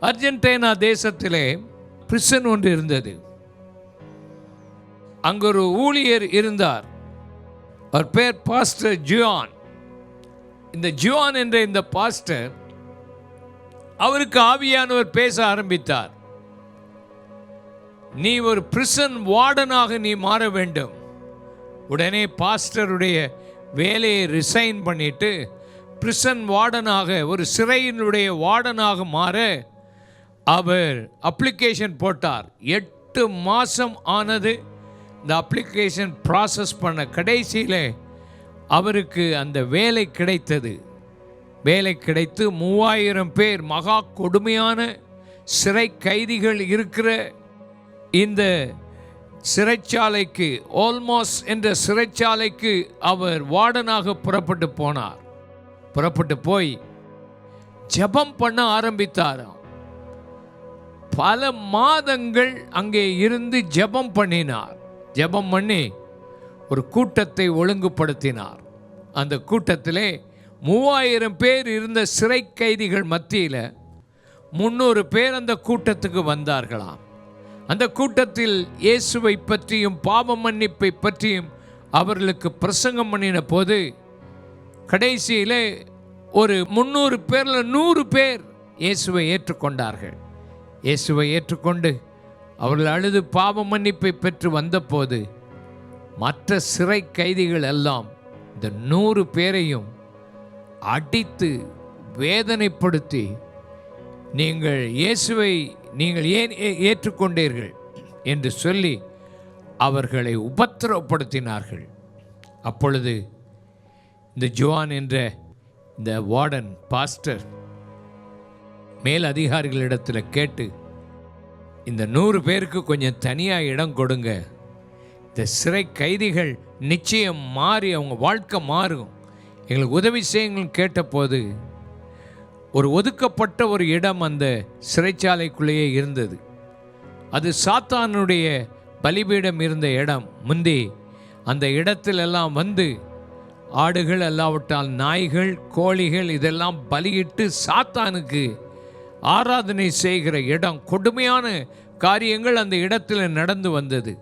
Argentina தேசத்திலே prison ஒன்று இருந்தது. அங்கு ஒரு ஊழியர் இருந்தார். அவர் பேர் பாஸ்டர் ஜியான். இந்த ஜியான் என்ற இந்த பாஸ்டர் அவருக்கு ஆவியானவர் பேச ஆரம்பித்தார். நீ ஒரு பிரிசன் வார்டனாக நீ மாற வேண்டும். உடனே பாஸ்டருடைய வேலையை ரிசைன் பண்ணிட்டு பிரிசன் வார்டனாக ஒரு சிறையினுடைய வார்டனாக மாற அவர் அப்ளிகேஷன் போட்டார். எட்டு மாதம் ஆனது இந்த அப்ளிகேஷன் ப்ராசஸ் பண்ண கடைசியில் அவருக்கு அந்த வேலை கிடைத்தது. வேலை கிடைத்து மூவாயிரம் பேர் மகா கொடுமையான சிறை கைதிகள் இருக்கிற இந்த சிறைச்சாலைக்கு ஆல்மோஸ் என்ற சிறைச்சாலைக்கு அவர் வார்டனாக புறப்பட்டு போனார். புறப்பட்டு போய் ஜெபம் பண்ண ஆரம்பித்தாராம். பல மாதங்கள் அங்கே இருந்து ஜெபம் பண்ணினார். ஜெபம் பண்ணி ஒரு கூட்டத்தை ஒழுங்குபடுத்தினார். அந்த கூட்டத்திலே மூவாயிரம் பேர் இருந்த சிறை கைதிகள் மத்தியில் முந்நூறு பேர் அந்த கூட்டத்துக்கு வந்தார்களாம். அந்த கூட்டத்தில் இயேசுவை பற்றியும் பாவ மன்னிப்பை பற்றியும் அவர்களுக்கு பிரசங்கம் பண்ணின போது கடைசியிலே ஒரு முந்நூறு பேரில் நூறு பேர் இயேசுவை ஏற்றுக்கொண்டார்கள். இயேசுவை ஏற்றுக்கொண்டு அவர்கள் அழுது பாவ மன்னிப்பை பெற்று வந்தபோது மற்ற சிறை கைதிகள் எல்லாம் இந்த நூறு பேரையும் அடித்து வேதனைப்படுத்தி நீங்கள் இயேசுவை நீங்கள் ஏன் ஏ- ஏற்றுக்கொண்டீர்கள்? என்று சொல்லி அவர்களை உபத்திரவப்படுத்தினார்கள். அப்பொழுது இந்த ஜுவான் என்ற இந்த வார்டன் பாஸ்டர் மேல் அதிகாரிகளிடத்தில் கேட்டு இந்த நூறு பேருக்கு கொஞ்சம் தனியாக இடம் கொடுங்க. இந்த சிறை கைதிகள் நிச்சயம் மாறி அவங்க வாழ்க்கை மாறும். எங்களுக்கு உதவி செய்யுங்கள் கேட்டபோது ஒரு ஒதுக்கப்பட்ட ஒரு இடம் அந்த சிறைச்சாலைக்குள்ளேயே இருந்தது. அது சாத்தானுடைய பலிபீடம் இருந்த இடம். முந்தி அந்த இடத்திலெல்லாம் வந்து ஆடுகள் அல்லாவிட்டால் நாய்கள் கோழிகள் இதெல்லாம் பலியிட்டு சாத்தானுக்கு ஆராதனை செய்கிற இடம் கொடுமையான காரியங்கள் அந்த இடத்தில் நடந்து வந்தது.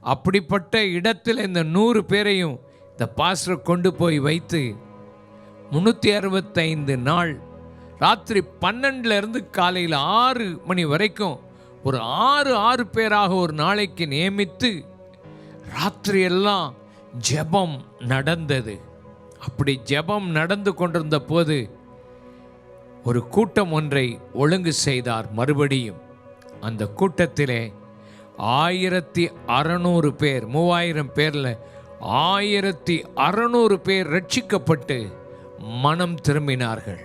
அப்படிப்பட்ட இடத்தில் இந்த நூறு பேரையும் இந்த பாஸ்டர் கொண்டு போய் வைத்து முந்நூற்றி அறுபத்தைந்து நாள் ராத்திரி பன்னெண்டுலேருந்து காலையில் ஆறு மணி வரைக்கும் ஒரு ஆறு ஆறு பேராக ஒரு நாளைக்கு நியமித்து ராத்திரி எல்லாம் ஜெபம் நடந்தது. அப்படி ஜெபம் நடந்து கொண்டிருந்த போது ஒரு கூட்டம் ஒன்றை ஒழுங்கு செய்தார் மறுபடியும். அந்த கூட்டத்திலே ஆயிரத்தி அறநூறு பேர் மூவாயிரம் பேரில் ஆயிரத்தி அறநூறு பேர் ரட்சிக்கப்பட்டு மனம் திரும்பினார்கள்.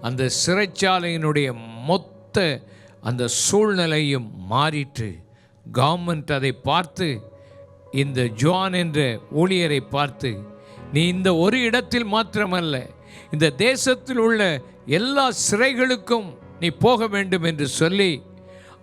அந்த சிறைச்சாலையினுடைய மொத்த அந்த சூழ்நிலையும் மாறிற்று. கவர்மெண்ட் அதை பார்த்து இந்த ஜுவான் என்ற ஊழியரை பார்த்து நீ இந்த ஒரு இடத்தில் மாத்திரமல்ல இந்த தேசத்தில் உள்ள எல்லா சிறைகளுக்கும் நீ போக வேண்டும் என்று சொல்லி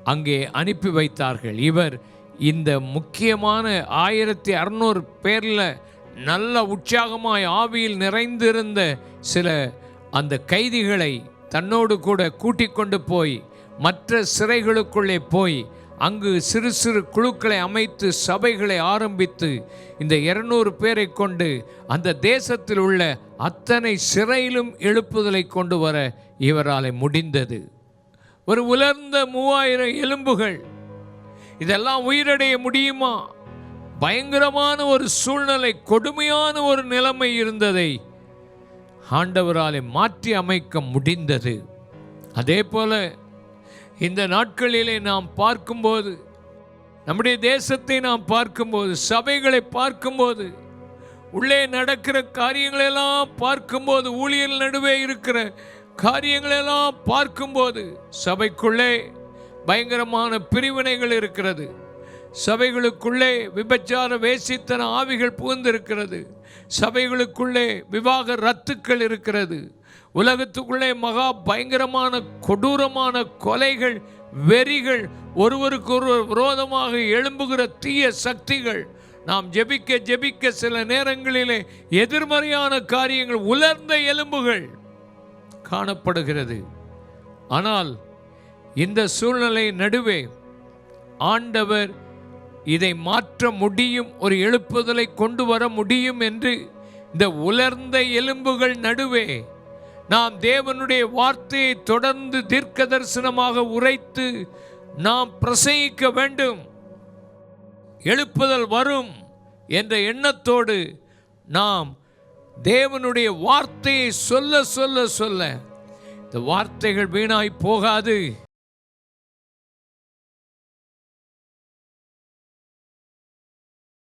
அங்கே அனுப்பி வைத்தார்கள். இவர் இந்த முக்கியமான ஆயிரத்தி அறநூறு பேரில் நல்ல உற்சாகமாய் ஆவியில் நிறைந்திருந்த சில அந்த கைதிகளை தன்னோடு கூட கூட்டிக் கொண்டு போய் மற்ற சிறைகளுக்குள்ளே போய் அங்கு சிறு சிறு குழுக்களை அமைத்து சபைகளை ஆரம்பித்து இந்த இருநூறு பேரை கொண்டு அந்த தேசத்தில் உள்ள அத்தனை சிறையிலும் எழுப்புதலை கொண்டு வர இவரால் முடிந்தது. ஒரு உலர்ந்த மூவாயிரம் எலும்புகள். இதெல்லாம் உயிரடைய முடியுமா? பயங்கரமான ஒரு சூழ்நிலை கொடுமையான ஒரு நிலைமை இருந்ததை ஆண்டவராலே மாற்றி அமைக்க முடிந்தது. அதே போல இந்த நாட்களிலே நாம் பார்க்கும்போது நம்முடைய தேசத்தை நாம் பார்க்கும்போது சபைகளை பார்க்கும்போது உள்ளே நடக்கிற காரியங்களெல்லாம் பார்க்கும்போது ஊழியர் நடுவே இருக்கிற காரியங்களெல்லாம் பார்க்கும்போது சபைக்குள்ளே பயங்கரமான பிரிவினைகள் இருக்கிறது. சபைகளுக்குள்ளே விபச்சார வேசித்தன ஆவிகள் புகுந்திருக்கிறது. சபைகளுக்குள்ளே விவாக ரத்துக்கள் இருக்கிறது. உலகத்துக்குள்ளே மகா பயங்கரமான கொடூரமான கொலைகள் வெறிகள் ஒருவருக்கு ஒருவர் விரோதமாக எழும்புகிற தீய சக்திகள். நாம் ஜெபிக்க ஜெபிக்க சில நேரங்களிலே எதிர்மறையான காரியங்கள் உலர்ந்த எலும்புகள் காணப்படுகிறது. ஆனால் இந்த சூழ்நிலை நடுவே ஆண்டவர் இதை மாற்ற முடியும் ஒரு எழுப்புதலை கொண்டு வர முடியும் என்று இந்த உலர்ந்த எலும்புகள் நடுவே நாம் தேவனுடைய வார்த்தையை தொடர்ந்து தீர்க்க தரிசனமாக உரைத்து நாம் பிரசங்கிக்க வேண்டும். எழுப்புதல் வரும் என்ற எண்ணத்தோடு நாம் தேவனுடைய வார்த்தையை சொல்ல சொல்ல சொல்ல இந்த வார்த்தைகள் வீணாய் போகாது.